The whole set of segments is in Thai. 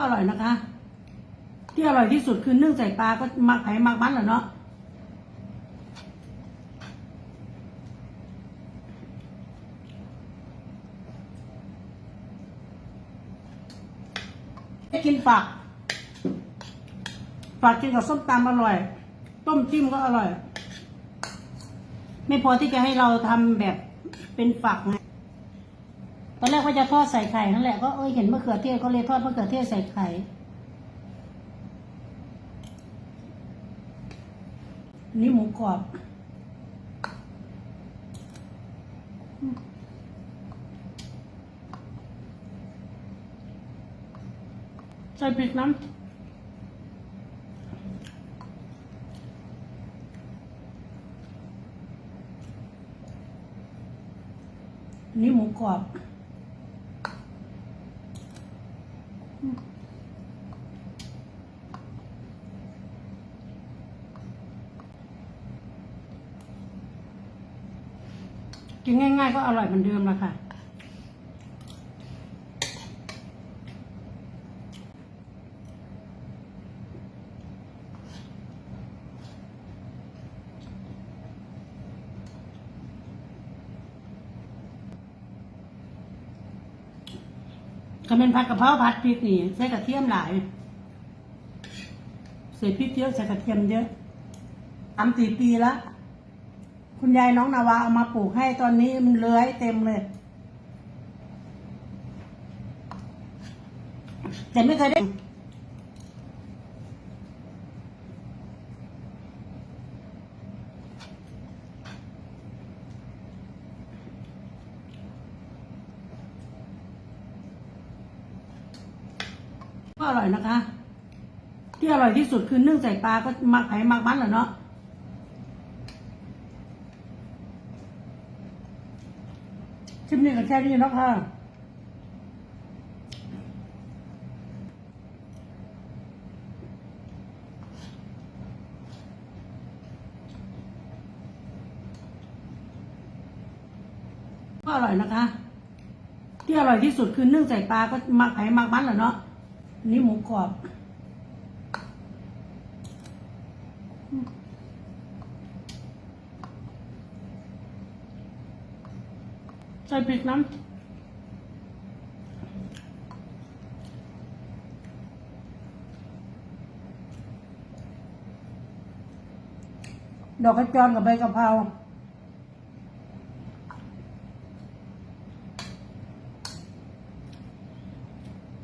อร่อยนะคะ ที่อร่อยที่สุดคือนึ่งใส่ปลาก็มักไผ่มักมันเหรอเนาะกินฝัก ฝักกินกับส้มตำอร่อย ต้มจิ้มก็อร่อย ไม่พอที่จะให้เราทำแบบเป็นฝักไง ตอนแรกว่าจะทอดใส่ไข่นั่นแหละก็เอ้ยเห็นมะเขือเทศก็เลยทอดมะเขือเทศใส่ไข่อันนี้หมูกรอบใส่พริกน้ำอันนี้หมูกรอบ กินง่ายๆก็อร่อยเหมือนเดิมละค่ะ ก็เป็นผัดกะเพราผัดพริกนี่ใส่กระเทียมหลายใส่พริกเยอะใส่กระเทียมเยอะทำสี่ปีละคุณยายน้องนาวาเอามาปลูกให้ตอนนี้มันเลื้อยเต็มเลย แต่ไม่เคยได้ ก็อร่อยนะคะ ที่อร่อยที่สุดคือนึ่งใส่ปลาก็มักไผ่มักมันเหรอเนาะคลิปนี้ก็แค่นี้แล้วค่ะก็อร่อยนะคะ ที่อร่อยที่สุดคือนึ่งใส่ปลาก็มักไผ่มักมันเหรอเนาะ นนี้หมูกรอบ ใส่พริกน้ำดอกกระจรกับใบกะเพรา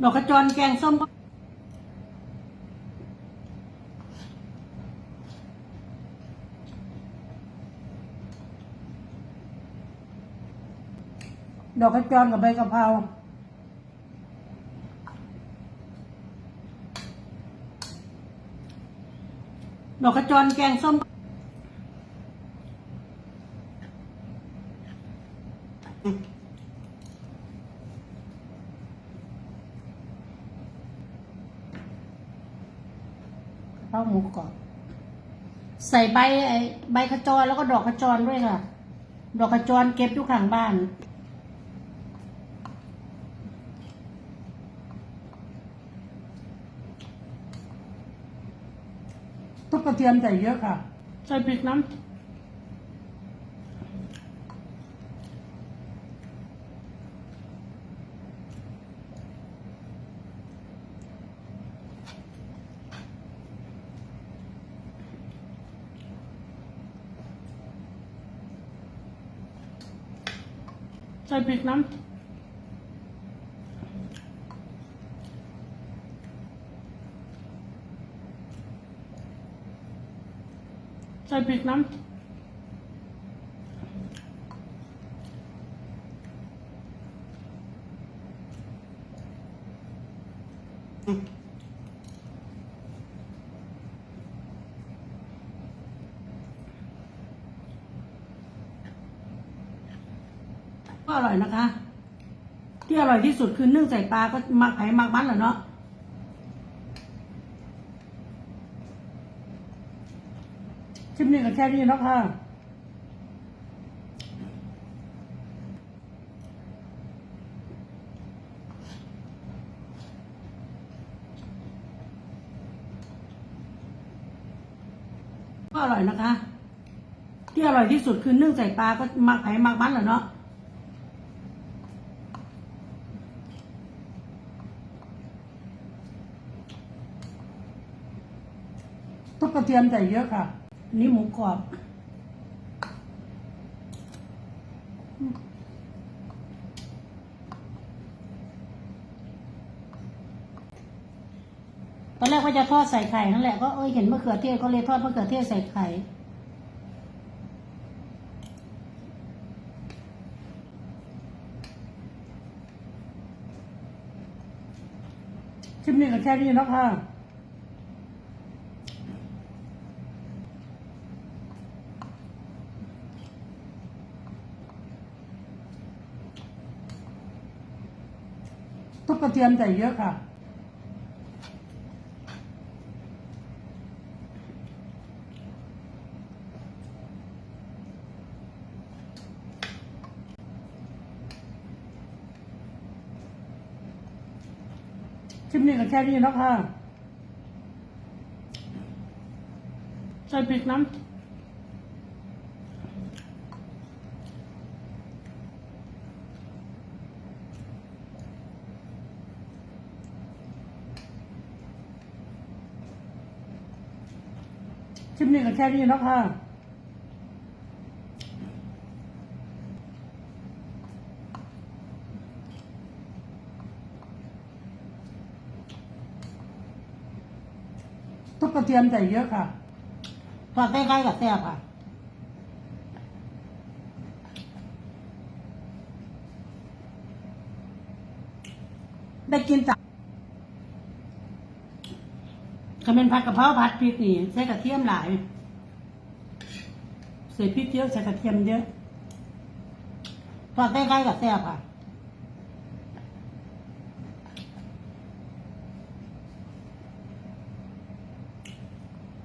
ดอกกระจรแกงส้มก็ดอกกระจรกับใบกะเพราดอกกระจรแกงส้ม ข้าวหมูกรอบ ใส่ใบไอ้ใบขจรแล้วก็ดอกขจรด้วยค่ะ ดอกขจรเก็บอยู่ข้างบ้าน ทุกกระเทียมใส่เยอะค่ะ ใส่พริกน้ำ ใส่พริก ก็อร่อยนะคะ ที่อร่อยที่สุดคือนึ่งใส่ปลาก็มักไผ่มักมันแหละเนาะคลิปนี้ก็แค่นี้นะคะก็อร่อยนะคะ ที่อร่อยที่สุดคือนึ่งใส่ปลาก็มักไผ่มักมันแหละเนาะ กกระเทียมใส่เยอะค่ะ นี่หมูกรอบตอนแรกว่าจะทอดใส่ไข่นั่นแหละก็เอ้ยเห็นมะเขือเทศก็เลยทอดมะเขือเทศใส่ไข่คลิปนี้ก็แค่นี้แล้วค่ะ ทุกกระเทียมใส่เยอะค่ะ คลิปนี้ก็แค่นี้แล้วค่ะใส่พริกน้ำ คลิปนี้ก็แค่นี้แล้วค่ะทุกกระเทียมใส่เยอะค่ะทอดใกล้ๆกับแซ่บค่ะได้กินจากก็ เป็นผัดกะเพราผัดพริกนี่ใส่กระเทียมหลายใส่พริกเยอะใส่กระเทียมเยอะทอดใกล้ๆกับแซ่บค่ะ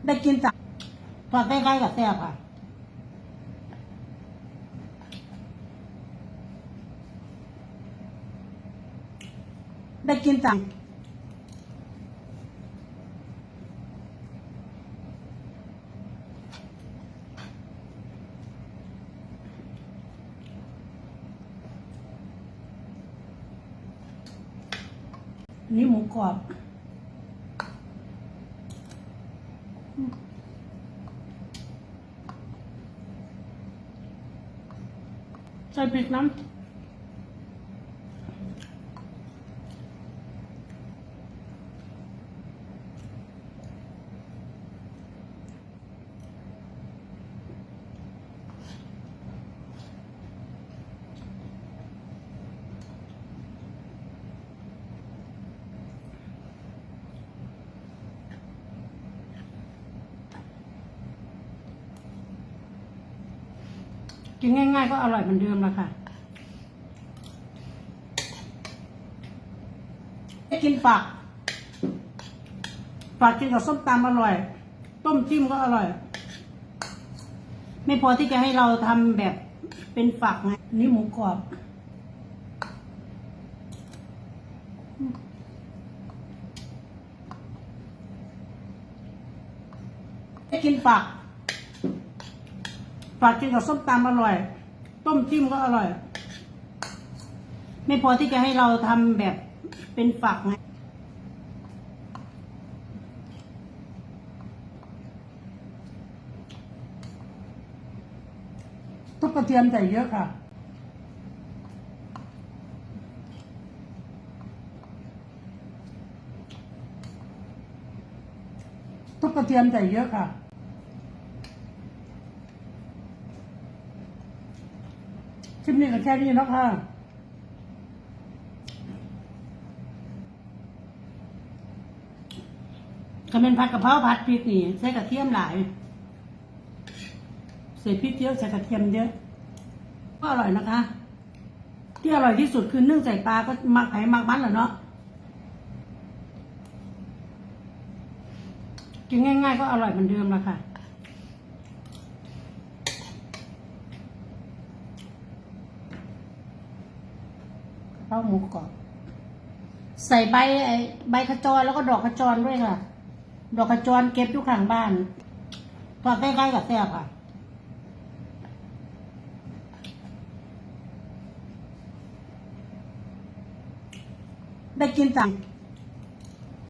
ได้กินจากทอดใกล้ๆกับแซ่บค่ะได้กินจาก นี่หมูกรอบใส่พริกน้ำ กินง่าย ๆ ก็อร่อยเหมือนเดิมละค่ะ กินฝัก ฝักกินกับส้มตำอร่อย ต้มจิ้มก็อร่อย ไม่พอที่จะให้เราทำแบบเป็นฝักไงนี่หมูกรอบกินฝัก ฝักกินกับส้มตำอร่อย ต้มจิ้มก็อร่อย ไม่พอที่จะให้เราทำแบบเป็นฝักไงทุกกระเทียมใส่เยอะค่ะทุกกระเทียมใส่เยอะค่ะ ค ลิปนี้ก็แค่นี้แล้วค่ะก็เป็นผัดกะเพราผัดพริกนี่ใส่กระเทียมหลายใส่พริกเยอะใส่กระเทียมเยอะก็อร่อยนะคะ ที่อร่อยที่สุดคือนึ่งใส่ปลาก็มักไผ่มักมันแหละเนาะกินง่าย ๆ ก็อร่อยเหมือนเดิมละค่ะ หมูกรอบใส่ใบใบขจรแล้วก็ดอกขจรด้วยค่ะ ดอกขจรเก็บอยู่ข้างบ้านตอนใกล้ๆกับแซ่บค่ะได้กินจัง